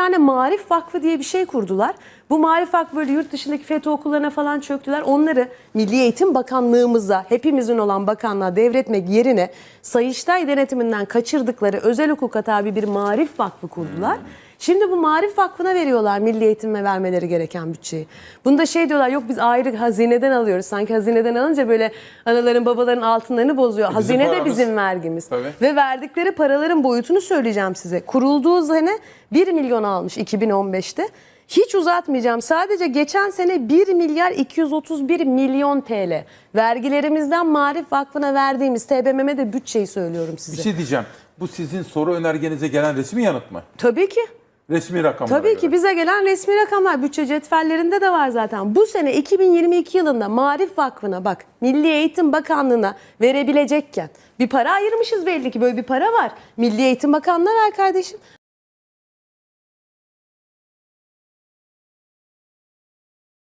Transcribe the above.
tane Marif Vakfı diye bir şey kurdular. Bu Marif Vakfı böyle yurt dışındaki FETÖ okullarına falan çöktüler. Onları Milli Eğitim Bakanlığımıza, hepimizin olan bakanlığa devretmek yerine Sayıştay denetiminden kaçırdıkları özel hukuka tabi bir Marif Vakfı kurdular. Şimdi bu Marif Vakfı'na veriyorlar milli eğitime vermeleri gereken bütçeyi. Bunda şey diyorlar yok biz ayrı hazineden alıyoruz. Sanki hazineden alınca böyle anaların babaların altınlarını bozuyor. Hazine de paramız. bizim vergimiz. Tabii. Ve verdikleri paraların boyutunu söyleyeceğim size. Kurulduğu sene 1 milyon almış 2015'te. Hiç uzatmayacağım. Sadece geçen sene 1 milyar 231 milyon TL. Vergilerimizden Marif Vakfı'na verdiğimiz TBMM'e de bütçeyi söylüyorum size. Bir şey diyeceğim. Bu sizin soru önergenize gelen resmi yanıt mı? Tabii ki. Resmi rakamlar. Tabii ki bize gelen resmi rakamlar bütçe cetvellerinde de var zaten. Bu sene 2022 yılında Marif Vakfı'na bak Milli Eğitim Bakanlığı'na verebilecekken bir para ayırmışız belli ki böyle bir para var. Milli Eğitim Bakanlığı'na ver kardeşim.